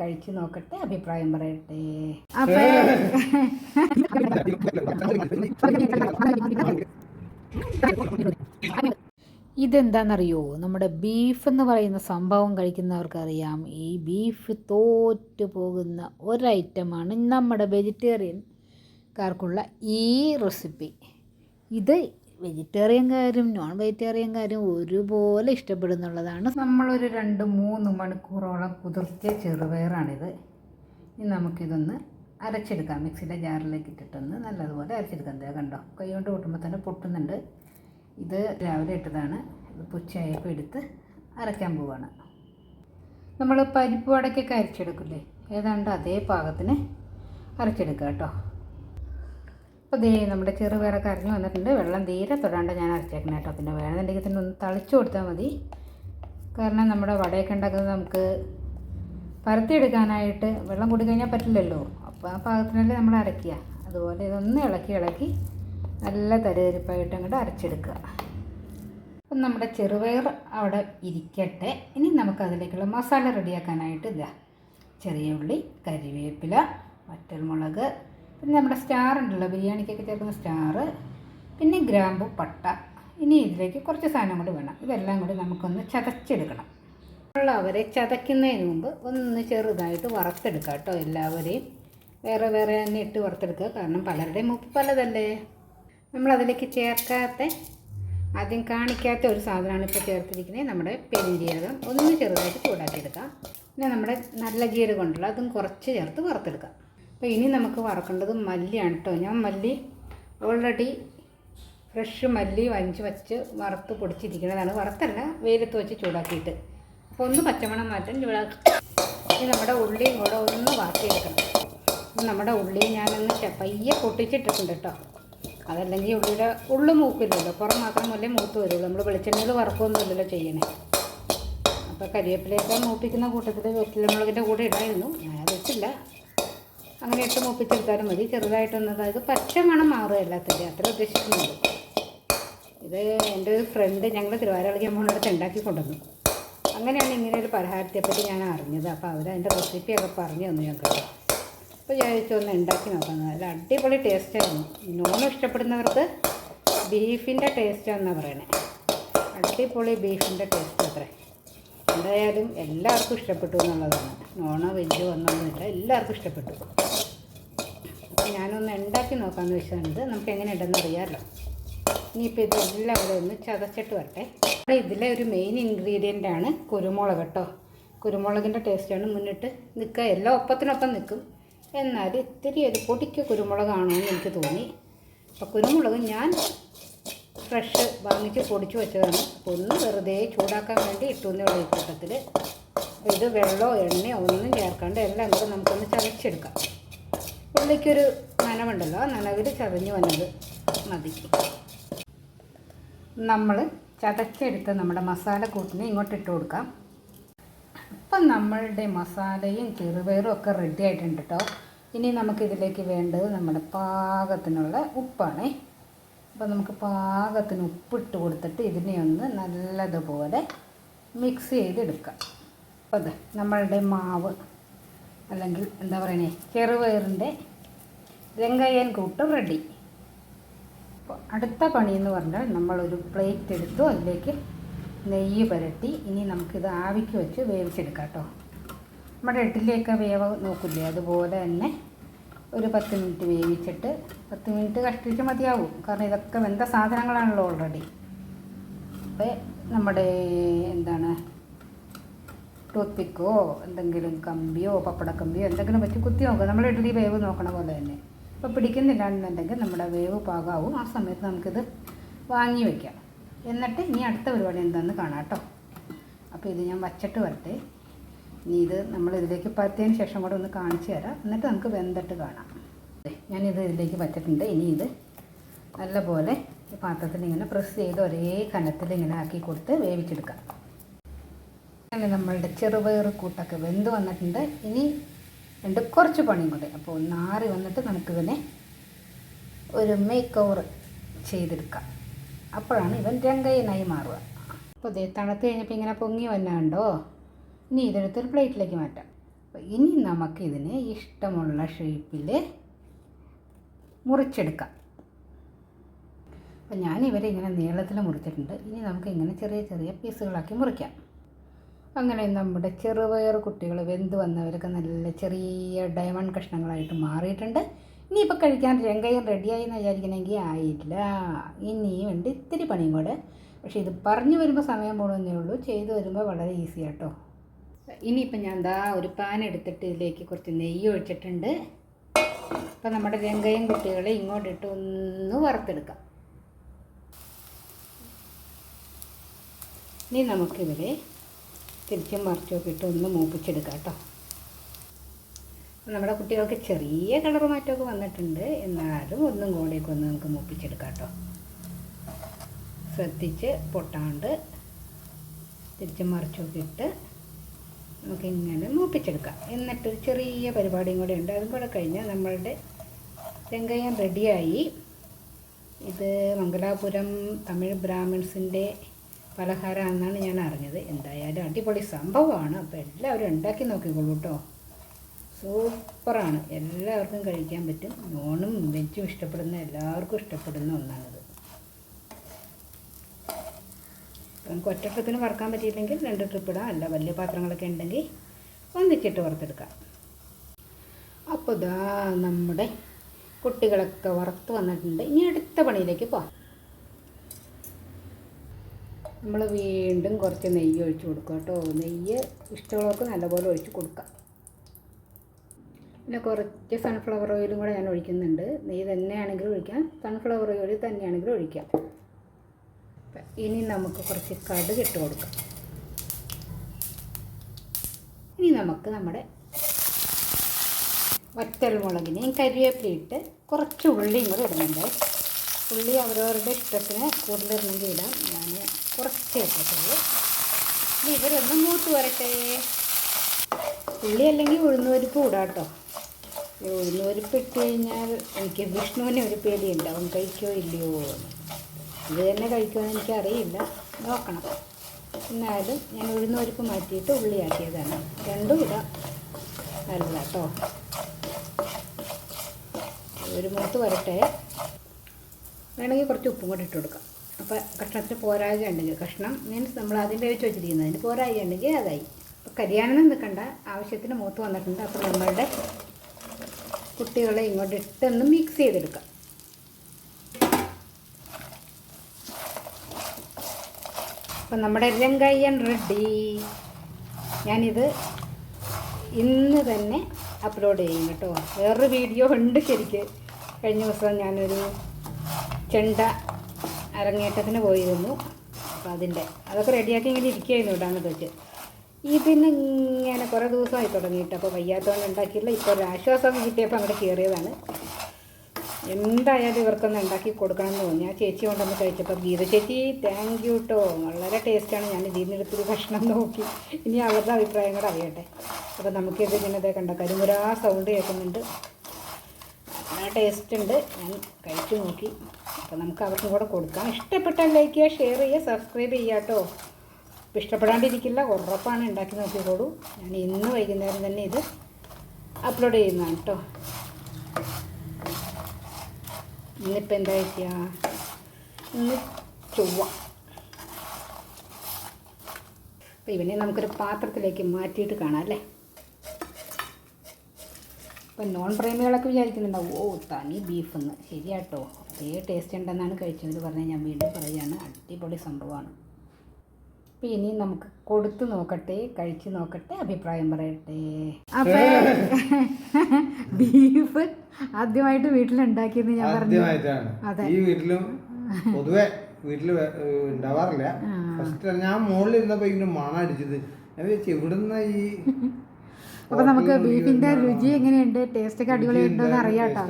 കഴിച്ചു നോക്കട്ടെ അഭിപ്രായം പറയട്ടെ. അപ്പൊ. ഇതെന്താണെന്നറിയോ നമ്മുടെ ബീഫ് എന്ന് പറയുന്ന സംഭവം കഴിക്കുന്നവർക്കറിയാം. ഈ ബീഫ് തോറ്റു പോകുന്ന ഒരൈറ്റമാണ് നമ്മുടെ വെജിറ്റേറിയൻ കാർക്കുള്ള ഈ റെസിപ്പി ഇത് വെജിറ്റേറിയൻകാരും നോൺ വെജിറ്റേറിയൻകാരും ഒരുപോലെ ഇഷ്ടപ്പെടുന്നുള്ളതാണ്. നമ്മളൊരു രണ്ട് മൂന്ന് മണിക്കൂറോളം കുതിർത്തിയ ചെറുപയറാണിത്. ഇനി നമുക്കിതൊന്ന് അരച്ചെടുക്കാം. മിക്സിയുടെ ജാറിലേക്ക് ഇട്ടിട്ടൊന്ന് നല്ലതുപോലെ അരച്ചെടുക്കാം. കണ്ടോ? കൈ കൊണ്ട് കൂട്ടുമ്പോൾ തന്നെ പൊട്ടുന്നുണ്ട്. ഇത് രാവിലെ ഇട്ടതാണ്. ഇത് പുച്ചയായപ്പോൾ എടുത്ത് അരയ്ക്കാൻ പോവാണ്. നമ്മൾ പരിപ്പ് വടക്കൊക്കെ അരച്ചെടുക്കില്ലേ? ഏതാണ്ട് അതേ പാകത്തിന് അരച്ചെടുക്കുക കേട്ടോ. അപ്പോൾ ദേ നമ്മുടെ ചെറുപയറൊക്കെ അരഞ്ഞു വന്നിട്ടുണ്ട്. വെള്ളം തീരെ തൊടാണ്ട് ഞാൻ അരച്ചേക്കണം കേട്ടോ. പിന്നെ വേണമെന്നുണ്ടെങ്കിൽ തന്നെ ഒന്ന് തളിച്ചു കൊടുത്താൽ മതി. കാരണം നമ്മുടെ വടയൊക്കെ ഉണ്ടാക്കുന്നത് നമുക്ക് പരത്തിയെടുക്കാനായിട്ട് വെള്ളം കൂടി കഴിഞ്ഞാൽ പറ്റില്ലല്ലോ. അപ്പോൾ ആ പാകത്തിനല്ലേ നമ്മൾ അരയ്ക്കുക. അതുപോലെ ഇതൊന്ന് ഇളക്കി ഇളക്കി നല്ല തരിതരിപ്പായിട്ട് അങ്ങോട്ട് അരച്ചെടുക്കുക. അപ്പം നമ്മുടെ ചെറുപയർ അവിടെ ഇരിക്കട്ടെ. ഇനി നമുക്ക് അതിലേക്കുള്ള മസാല റെഡിയാക്കാനായിട്ട് ഇതാ. ചെറിയ ഉള്ളി കരിവേപ്പില വറ്റൽമുളക് പിന്നെ നമ്മുടെ സ്റ്റാർ ഉണ്ടല്ലോ ബിരിയാണിക്കൊക്കെ ചേർക്കുന്ന സ്റ്റാർ പിന്നെ ഗ്രാമ്പു പട്ട. ഇനി ഇതിലേക്ക് കുറച്ച് സാധനം കൂടി വേണം. ഇതെല്ലാം കൂടി നമുക്കൊന്ന് ചതച്ചെടുക്കണം. ഉള്ളവരെ ചതയ്ക്കുന്നതിന് മുമ്പ് ഒന്ന് ചെറുതായിട്ട് വറുത്തെടുക്കുക കേട്ടോ എല്ലാവരെയും. വേറെ വേറെ തന്നെ ഇട്ട് വറുത്തെടുക്കുക. കാരണം പലരുടെയും മുപ്പ് പലതല്ലേ. നമ്മളതിലേക്ക് ചേർക്കാത്ത ആദ്യം കാണിക്കാത്ത ഒരു സാധനമാണ് ഇപ്പോൾ ചേർത്തിരിക്കുന്നത്. നമ്മുടെ പെരുംജീരകം ഒന്ന് ചെറുതായിട്ട് ചൂടാക്കിയെടുക്കാം. പിന്നെ നമ്മുടെ നല്ല ജീരകം ഉണ്ടല്ലോ അതും കുറച്ച് ചേർത്ത് വറുത്തെടുക്കാം. അപ്പോൾ ഇനി നമുക്ക് വറക്കേണ്ടത് മല്ലിയാണ് കേട്ടോ ഞാൻ മല്ലി ഓൾറെഡി ഫ്രഷ് മല്ലി വഞ്ചി വച്ച് വറുത്ത് പൊടിച്ചിരിക്കുന്നതാണ് വറുത്തല്ല വെയിലത്ത് വെച്ച് ചൂടാക്കിയിട്ട്. അപ്പോൾ ഒന്ന് പച്ചമണം മാറ്റാൻ ചൂടാക്കി ഇനി നമ്മുടെ ഉള്ളിയും കൂടെ ഒന്ന് വാട്ടിയെടുക്കണം. നമ്മുടെ ഉള്ളി ഞാനൊന്ന് പയ്യെ പൊട്ടിച്ചിട്ടിട്ടുണ്ട് കേട്ടോ അതല്ലെങ്കിൽ ഉള്ളിയുടെ ഉള്ളു മൂക്കില്ലല്ലോ. പുറം മാത്രമല്ലേ മൂത്ത് വരുള്ളൂ. നമ്മൾ വെളിച്ചെണ്ണയിൽ വറക്കൊന്നുമില്ലല്ലോ ചെയ്യണേ. അപ്പോൾ കരിവേപ്പിലയൊക്കെ മൂപ്പിക്കുന്ന കൂട്ടത്തിൽ വെറ്റിലമുളകിന്റെ കൂടെ ഇടായിരുന്നു. ഞാൻ വെച്ചില്ല അങ്ങനെ ഇട്ട് മൂപ്പിച്ചെടുത്താലും മതി. ചെറുതായിട്ടൊന്ന് അതായത് പച്ച മണം മാറുക എല്ലാത്തിന്റെ അത്ര ഉദ്ദേശിക്കുന്നുണ്ട് ഇത് എന്റെ ഒരു ഫ്രണ്ട് ഞങ്ങൾ തിരുവാരളിക്ക് അടുത്ത് ഉണ്ടാക്കി കൊണ്ടുവന്നു. അങ്ങനെയാണ് ഇങ്ങനെ ഒരു പലഹാരത്തെപ്പറ്റി ഞാൻ അറിഞ്ഞത്. അപ്പോൾ അവർ അതിന്റെ റെസിപ്പിയൊക്കെ പറഞ്ഞു തന്നു ഞങ്ങൾക്ക്. അപ്പോൾ വിചാരിച്ചു ഒന്ന് ഉണ്ടാക്കി നോക്കാം. നല്ല അടിപൊളി ടേസ്റ്റായിരുന്നു നോൺ ഇഷ്ടപ്പെടുന്നവർക്ക് ബീഫിന്റെ ടേസ്റ്റാണെന്നാണ് പറയണേ. അടിപൊളി ബീഫിന്റെ ടേസ്റ്റ് അത്രേ. എന്തായാലും എല്ലാവർക്കും ഇഷ്ടപ്പെട്ടു എന്നുള്ളതാണ്. നോണോ വെജ് ഒന്നൊന്നുമില്ല എല്ലാവർക്കും ഇഷ്ടപ്പെട്ടു. ഞാനൊന്ന് ഉണ്ടാക്കി നോക്കാമെന്ന് വെച്ചിട്ടുണ്ട് നമുക്ക് എങ്ങനെ ഉണ്ടെന്ന് അറിയാമല്ലോ ഇനിയിപ്പോൾ ഇതെല്ലാം കൂടെ ഒന്ന് ചതച്ചിട്ട് വരട്ടെ. അപ്പോൾ ഇതിലെ ഒരു മെയിൻ ഇൻഗ്രീഡിയന്റ് ആണ് കുരുമുളക് കേട്ടോ കുരുമുളകിന്റെ ടേസ്റ്റാണ് മുന്നിട്ട് നിൽക്കുക. എല്ലാ ഒപ്പത്തിനൊപ്പം നിൽക്കും. എന്നാൽ ഇത്തിരി ഒരു പൊടിക്ക് കുരുമുളകാണോ എന്ന് എനിക്ക് തോന്നി. അപ്പോൾ കുരുമുളക് ഞാൻ ഫ്രഷ് വാങ്ങിച്ച് പൊടിച്ച് വെച്ചതാണ്. അപ്പോൾ ഒന്ന് വെറുതെ ചൂടാക്കാൻ വേണ്ടി ഇട്ടു എന്നുള്ള ഈ കൂട്ടത്തിൽ ഇത് വെള്ളമോ എണ്ണയോ ഒന്നും ചേർക്കാണ്ട് എല്ലാം കൂടെ നമുക്കൊന്ന് ചതച്ചെടുക്കാം. ഉള്ളിക്കൊരു നനവുണ്ടല്ലോ ആ നനവിൽ ചതഞ്ഞ് വന്നത് മതി. നമ്മൾ ചതച്ചെടുത്ത് നമ്മുടെ മസാല കൂട്ടിന് ഇങ്ങോട്ട് ഇട്ട് കൊടുക്കാം. ഇപ്പം നമ്മളുടെ മസാലയും ചെറുപയറും ഒക്കെ റെഡി ആയിട്ടുണ്ട് കേട്ടോ ഇനി നമുക്കിതിലേക്ക് വേണ്ടത് നമ്മുടെ പാകത്തിനുള്ള ഉപ്പാണേ. അപ്പോൾ നമുക്ക് പാകത്തിന് ഉപ്പിട്ട് കൊടുത്തിട്ട് ഇതിനെ ഒന്ന് നല്ലതുപോലെ മിക്സ് ചെയ്തെടുക്കാം. അപ്പോൾ അത് നമ്മളുടെ മാവ് അല്ലെങ്കിൽ എന്താ പറയണേ ചെറുപയറിന്റെ രംഗയ്യൻ കൂട്ട് റെഡി അപ്പോൾ അടുത്ത പണി എന്ന് പറഞ്ഞാൽ നമ്മളൊരു പ്ലേറ്റ് എടുത്തു അതിലേക്ക് നെയ്യ് പുരട്ടി. ഇനി നമുക്കിത് ആവിക്ക് വെച്ച് വേവിച്ചെടുക്കാം കേട്ടോ. നമ്മുടെ ഇഡ്ഡലിയൊക്കെ വേവ് നോക്കില്ലേ അതുപോലെ തന്നെ ഒരു പത്ത് മിനിറ്റ് വേവിച്ചിട്ട് പത്ത് മിനിറ്റ് കഷ്ടിച്ച് മതിയാവും. കാരണം ഇതൊക്കെ വെന്ത സാധനങ്ങളാണല്ലോ ഓൾറെഡി അപ്പോൾ നമ്മുടെ എന്താണ് ടൂത്ത് എന്തെങ്കിലും കമ്പിയോ പപ്പടക്കമ്പിയോ എന്തെങ്കിലും വെച്ച് കുത്തി നോക്കുക നമ്മൾ ഇഡ്ഡലി വേവ് നോക്കണ പോലെ തന്നെ. അപ്പോൾ പിടിക്കുന്നില്ല എന്നുണ്ടെങ്കിൽ നമ്മുടെ വേവ് പാകാവും. ആ സമയത്ത് നമുക്കിത് വാങ്ങി വയ്ക്കാം എന്നിട്ട് ഇനി അടുത്ത പരിപാടി എന്താണെന്ന് കാണാം കേട്ടോ. അപ്പോൾ ഇത് ഞാൻ വച്ചിട്ട് വരട്ടെ. ഇനി ഇത് നമ്മൾ ഇതിലേക്ക് പരത്തിയതിന് ശേഷം കൂടെ ഒന്ന് കാണിച്ചു തരാം. എന്നിട്ട് നമുക്ക് വെന്തിട്ട് കാണാം. ഞാനിത് ഇതിലേക്ക് വച്ചിട്ടുണ്ട് ഇനി ഇത് നല്ലപോലെ പാത്രത്തിൽ ഇങ്ങനെ പ്രസ് ചെയ്ത് ഒരേ കനത്തിൽ ഇങ്ങനെ ആക്കി കൊടുത്ത് വേവിച്ചെടുക്കാം. അങ്ങനെ നമ്മളുടെ ചെറുപയർ കൂട്ടൊക്കെ വെന്ത് വന്നിട്ടുണ്ട്. ഇനി രണ്ട് കുറച്ച് പണിയും കൂടെ. അപ്പോൾ ഒന്നാറി വന്നിട്ട് നമുക്കിവനെ ഒരു മേക്ക് ഓവർ ചെയ്തെടുക്കാം. അപ്പോഴാണ് ഇവൻ രംഗയനായി മാറുക. അപ്പോൾ ഇതേ തണുത്ത് കഴിഞ്ഞപ്പോൾ ഇങ്ങനെ പൊങ്ങി വന്നാണ്ടോ? ഇനി ഇതെടുത്തൊരു പ്ലേറ്റിലേക്ക് മാറ്റാം. അപ്പോൾ ഇനി നമുക്കിതിനെ ഇഷ്ടമുള്ള ഷേപ്പിൽ മുറിച്ചെടുക്കാം. അപ്പോൾ ഞാൻ ഇവരെ ഇങ്ങനെ നീളത്തിൽ മുറിച്ചിട്ടുണ്ട്. ഇനി നമുക്ക് ഇങ്ങനെ ചെറിയ ചെറിയ പീസുകളാക്കി മുറിക്കാം. അങ്ങനെ നമ്മുടെ ചെറുപയർ കുട്ടികൾ വെന്ത് വന്നവരൊക്കെ നല്ല ചെറിയ ഡയമണ്ട് കഷ്ണങ്ങളായിട്ട് മാറിയിട്ടുണ്ട്. ഇനിയിപ്പോൾ കഴിക്കാൻ രംഗയും റെഡിയായി എന്ന് വിചാരിക്കണമെങ്കിൽ ആയില്ല. ഇനിയും ഉണ്ട് ഇത്തിരി പണിയും കൂടെ. പക്ഷേ ഇത് പറഞ്ഞു വരുമ്പോൾ സമയം പോകണമെന്നേ ഉള്ളൂ. ചെയ്തു വരുമ്പോൾ വളരെ ഈസി ആട്ടോ. ഇനിയിപ്പോൾ ഞാൻ ദാ ഒരു പാൻ എടുത്തിട്ട് ഇതിലേക്ക് കുറച്ച് നെയ്യ് ഒഴിച്ചിട്ടുണ്ട്. അപ്പോൾ നമ്മുടെ രംഗയും കുട്ടികളെ ഇങ്ങോട്ടിട്ട് ഒന്ന് വറുത്തെടുക്കാം. ഇനി നമുക്കിവരെ തിരിച്ചും മറിച്ചൊക്കെ ഇട്ട് ഒന്ന് മൂപ്പിച്ചെടുക്കാം കേട്ടോ. നമ്മുടെ കുട്ടികൾക്ക് ചെറിയ കളർ മാറ്റമൊക്കെ വന്നിട്ടുണ്ട്. എന്നാലും ഒന്നും കൂടെയൊക്കെ ഒന്ന് നമുക്ക് മൂപ്പിച്ചെടുക്കാം കേട്ടോ. ശ്രദ്ധിച്ച് പൊട്ടാണ്ട് തിരിച്ചും മറിച്ചൊക്കെ ഇട്ട് നമുക്കിങ്ങനെ മൂപ്പിച്ചെടുക്കാം. എന്നിട്ടൊരു ചെറിയ പരിപാടിയും കൂടെ ഉണ്ട്. അതും കൂടെ കഴിഞ്ഞാൽ നമ്മളുടെ വെങ്കയ്യം റെഡിയായി. ഇത് മംഗലാപുരം തമിഴ് ബ്രാഹ്മിൺസിന്റെ പലഹാരമാണെന്നാണ് ഞാൻ അറിഞ്ഞത്. എന്തായാലും അടിപൊളി സംഭവമാണ്. അപ്പോൾ എല്ലാവരും ഉണ്ടാക്കി നോക്കിക്കോളൂ കേട്ടോ. സൂപ്പറാണ്. എല്ലാവർക്കും കഴിക്കാൻ പറ്റും. നോണും വെജും ഇഷ്ടപ്പെടുന്ന എല്ലാവർക്കും ഇഷ്ടപ്പെടുന്ന ഒന്നാണിത്. നമുക്ക് ഒറ്റ ട്രിപ്പിന് വറുക്കാൻ പറ്റിയില്ലെങ്കിൽ രണ്ട് ട്രിപ്പ് ഇടാം. അല്ല വലിയ പാത്രങ്ങളൊക്കെ ഉണ്ടെങ്കിൽ ഒന്നിച്ചിട്ട് വറുത്തെടുക്കാം. അപ്പോൾ ഇതാ നമ്മുടെ കുട്ടികളൊക്കെ വറുത്ത് വന്നിട്ടുണ്ട്. ഇനി അടുത്ത പണിയിലേക്ക് പോവാം. നമ്മൾ വീണ്ടും കുറച്ച് നെയ്യ് ഒഴിച്ച് കൊടുക്കുക കേട്ടോ. നെയ്യ് ഇഷ്ടമുള്ളവർക്ക് നല്ലപോലെ ഒഴിച്ച് കൊടുക്കാം. പിന്നെ കുറച്ച് സൺഫ്ലവർ ഓയിലും കൂടെ ഞാൻ ഒഴിക്കുന്നുണ്ട്. നെയ്യ് തന്നെയാണെങ്കിലും ഒഴിക്കാം. സൺഫ്ലവർ ഓയിൽ തന്നെയാണെങ്കിലും ഒഴിക്കാം. ഇനി നമുക്ക് കുറച്ച് കടുക് ഇട്ട് കൊടുക്കാം. ഇനി നമുക്ക് നമ്മുടെ വറ്റൽമുളകിനെയും കരിവേപ്പിലിട്ട് കുറച്ച് ഉള്ളിയും കൂടെ ഇടുന്നുണ്ട്. ഉള്ളി അവരവരുടെ ഇഷ്ടത്തിന് കൂടുതലിരുന്നെങ്കിൽ ഇടാം. ഞാൻ കുറച്ച് ഇട്ടിട്ടുള്ളൂ. ഇനി ഇവരൊന്ന് മൂത്ത് വരട്ടെ. ഉള്ളി അല്ലെങ്കിൽ ഉഴുന്നുപരിപ്പ് ഇടാം കേട്ടോ. ഉഴുന്നുപരിപ്പ് ഇട്ട് കഴിഞ്ഞാൽ എനിക്ക് വിഷ്ണുവിനെ ഒരു പേടിയുണ്ട് അവൻ കഴിക്കോ ഇല്ലയോ ഇത് തന്നെ കഴിക്കുമെന്ന് എനിക്കറിയില്ല. നോക്കണം. എന്നാലും ഞാൻ ഉഴുന്നുപരിപ്പ് മാറ്റിയിട്ട് ഉള്ളിയാക്കിയതാണ്. രണ്ടും ഇടാം. അല്ല കേട്ടോ. ഒരു മൂത്ത് വരട്ടെ. വേണമെങ്കിൽ കുറച്ച് ഉപ്പും കൂടെ ഇട്ട് കൊടുക്കാം. അപ്പോൾ കഷ്ണത്തിന് പോരായ ഉണ്ടെങ്കിൽ കഷ്ണം മീൻസ് നമ്മൾ ആദ്യം വേവിച്ച് വെച്ചിരിക്കുന്നത്. അതിന് പോരായ ഉണ്ടെങ്കിൽ അതായി. അപ്പോൾ കരിയാണെന്ന് നിൽക്കണ്ട. ആവശ്യത്തിന് മൂത്ത് വന്നിട്ടുണ്ട്. അപ്പോൾ നമ്മളുടെ കുട്ടികളെ ഇങ്ങോട്ട് ഇട്ടൊന്ന് മിക്സ് ചെയ്തെടുക്കാം. അപ്പം നമ്മുടെ രംഗയ്യൻ റെഡി ഞാനിത് ഇന്ന് തന്നെ അപ്ലോഡ് ചെയ്യും കേട്ടോ. വേറൊരു വീഡിയോ ഉണ്ട് ശരിക്ക്. കഴിഞ്ഞ ദിവസം ഞാനൊരു ചെണ്ട അരങ്ങേറ്റത്തിന് പോയിരുന്നു. അപ്പോൾ അതിന്റെ അതൊക്കെ റെഡിയാക്കി ഇങ്ങനെ ഇരിക്കുകയായിരുന്നു ഇടാന്ന് വെച്ച് ഇതിന് ഇങ്ങനെ കുറേ ദിവസമായി തുടങ്ങിയിട്ട്. അപ്പോൾ വയ്യാത്തതുകൊണ്ട് ഉണ്ടാക്കിയില്ല ഇപ്പോൾ ഒരു ആശ്വാസം കിട്ടിയപ്പോൾ അങ്ങോട്ട് കയറിയതാണ്. എന്തായാലും ഇവർക്കൊന്ന് ഉണ്ടാക്കി കൊടുക്കണം എന്ന് തോന്നി. ആ ചേച്ചി കൊണ്ടൊന്ന് കഴിച്ചപ്പോൾ ഗീത ചേച്ചി താങ്ക് യു കേട്ടോ വളരെ ടേസ്റ്റാണ് ഞാൻ ഇതിൽ നിന്ന് ഭക്ഷണം നോക്കി. ഇനി അവരുടെ അഭിപ്രായം കൂടെ അറിയട്ടെ. അപ്പോൾ നമുക്കിത് ഇങ്ങനെ കണ്ട? കരിമുരാ സൗണ്ട് കേൾക്കുന്നുണ്ട്. നല്ല ടേസ്റ്റ് ഉണ്ട്. ഞാൻ കഴിച്ചു നോക്കി. അപ്പോൾ നമുക്ക് അവർക്കും കൂടെ കൊടുക്കാം. ഇഷ്ടപ്പെട്ടാൽ ലൈക്ക് ചെയ്യുക ഷെയർ ചെയ്യുക സബ്സ്ക്രൈബ് ചെയ്യുക കേട്ടോ ഇഷ്ടപ്പെടാണ്ടിരിക്കില്ല ഉറപ്പാണ് ഉണ്ടാക്കി നോക്കിക്കോളൂ. ഞാൻ ഇന്ന് വൈകുന്നേരം തന്നെ ഇത് അപ്ലോഡ് ചെയ്യുന്നതാണ് കേട്ടോ ഇന്നിപ്പോൾ എന്താ വയ്ക്കുക ഇന്ന് ചൊവ്വ. അപ്പോൾ ഇവനെ നമുക്കൊരു പാത്രത്തിലേക്ക് മാറ്റിയിട്ട് കാണാം അല്ലേ? ഇപ്പം നോൺ പ്രേമികളൊക്കെ വിചാരിക്കുന്നുണ്ടാവും. ഓ തനി ബീഫെന്ന് ശരിയാട്ടോ അതേ ടേസ്റ്റ് ഉണ്ടെന്നാണ് കഴിച്ചതിൽ പറഞ്ഞാൽ ഞാൻ വീണ്ടും പറയുകയാണ്. അടിപൊളി സംഭവമാണ്. അപ്പം ഇനി നമുക്ക് കൊടുത്തു നോക്കട്ടെ കഴിച്ച് നോക്കട്ടെ അഭിപ്രായം പറയട്ടെ. അപ്പം ബീഫ് ആദ്യമായിട്ട് വീട്ടിലുണ്ടാക്കിയെന്ന് ഞാൻ പറഞ്ഞു. അതെ. ഈ വീട്ടിലും പൊതുവെ വീട്ടിൽ ഉണ്ടാവാറില്ല. ഫസ്റ്റ് ഞാൻ മുകളിൽ ഇരുന്നപ്പോൾ ഇങ്ങനെ മണം അടിച്ചത്. ഞാൻ എവിടുന്ന ഈ അപ്പൊ നമുക്ക് ബീഫിന്റെ രുചി എങ്ങനെയുണ്ട്? ടേസ്റ്റ് ഒക്കെ അടിപൊളി ഉണ്ടോ എന്ന് അറിയാട്ടോ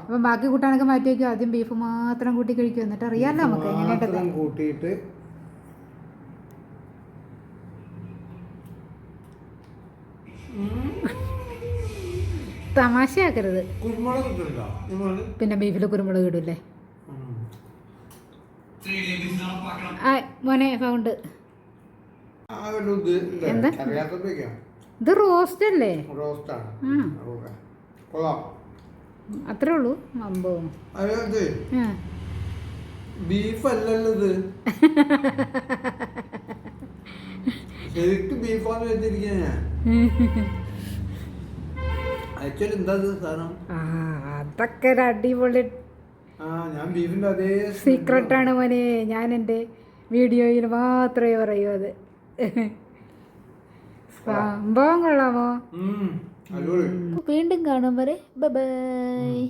അപ്പൊ ബാക്കി കൂട്ടാനൊക്കെ മാറ്റി വയ്ക്കും ആദ്യം ബീഫ് മാത്രം കൂട്ടി കഴിക്കും? എന്നിട്ട് അറിയാമല്ലോ നമുക്ക് കൂട്ടിയിട്ട് തമാശയാക്കരുത്. പിന്നെ ബീഫിൽ കുരുമുളക് ഇടൂല്ലേ? മോനെ സൗണ്ട്? എന്താ? ഇത് റോസ്റ്റ് അല്ലേ? അത്രേ ഉള്ളൂ അമ്പോ ബീഫ് അല്ലല്ലോ ഇത്. ശരിക്കും ബീഫാന്ന് വെച്ചിരിക്കുക ഞാൻ. ആക്ച്വലി എന്താ സാധനം? അതൊക്കെ ഒരു അടിപൊളി ഞാൻ ബീഫിന്റെ അതേ സീക്രട്ടാണ് മോനെ. ഞാൻ എന്റെ വീഡിയോയിൽ മാത്രമേ പറയൂ അത്. സംഭവം കൊള്ളാമോ വീണ്ടും കാണും വരെ. ബൈ.